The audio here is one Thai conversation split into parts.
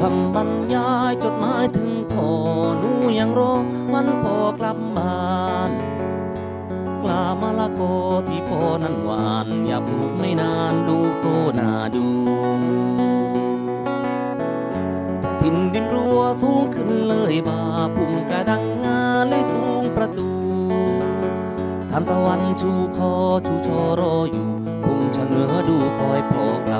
คำบรรยายจดหมายถึงพ่อหนูยังรอวันพ่อกลับบ้านกลามะละโกที่พ่อนั้นหวาน อย่าปลูกไม่นานดูโตหนาดูแต่ทินดินรัวสูงขึ้นเลยบาปุ่มกระดังงาเลยสูงประตูท่านตะวันชูคอชูชอรออยู่คงชะเง้อดูคอยพ่อกลับ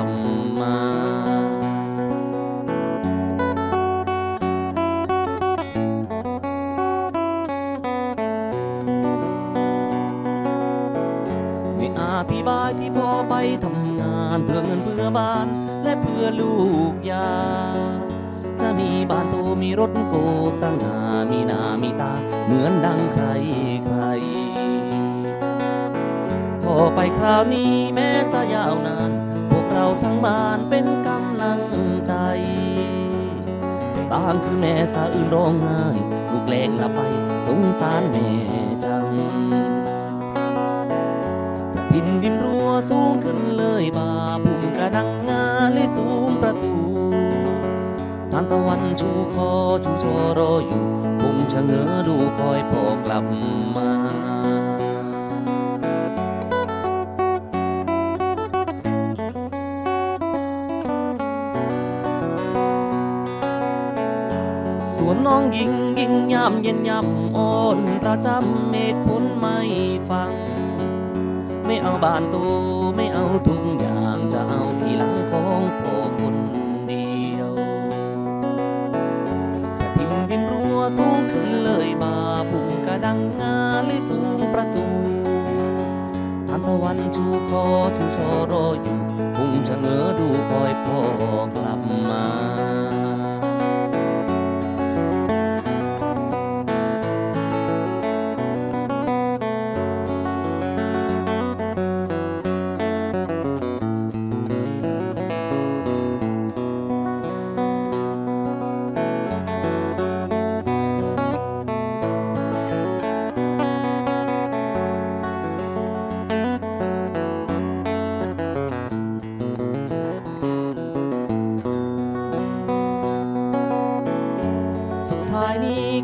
ไม่อธิบายที่พ่อไปทำงานเพื่อเงินเพื่อบ้าน และเพื่อลูกยา จะมีบ้านโตมีรถโกสง่ามีหน้ามีตา เหมือนดังใครใครพอไปคราวนี้แม้จะยาวนาน พวกเราทั้งบ้านเป็นกำลังใจแต่บางคือแม่สาอื่นร้องไห้ลูกแกล้งละไปสงสารแม่จัง ทินดินรัวสูงขึ้นเลยบาปุ่มกระดังงาเลยสูงประตูทานตะวันชูคอชูชอรออยู่คงชะเง้อดูคอยพ่อกลับมาสวนน้องยิงยิงยามเย็นยามอ่อนประจำเมตผลไม่ฟัง ไม่เอาบ้านโตไม่เอาทุกอย่างจะเอาที่หลังของพ่อคนเดียวกระทิงดินรัวสูงขึ้นเลยบาปุ่มกระดังงาเลยสูงประตูทานตะวันชูคอชูชอรออยู่คงชะเง้อดูคอยพ่อกลับมา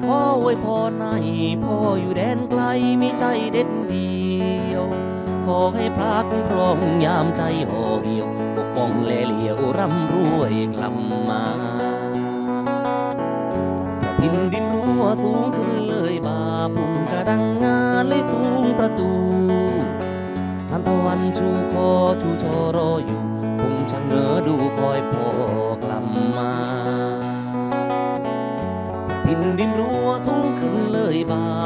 ขออวยพรให้พ่ออยู่แดนไกลมีใจเด็ดเดียว ขอให้พระคุ้มครองยามใจห่อเหี่ยวปกป้องแลเหลียวร่ำรวยกลับมาแต่ทินดินรัวสูงขึ้นเลยบาปุ่มกระดังงาเลยสูงประตูทานตะวันชูคอชูชอรออยู่คงชะเง้อดูคอยพ่อ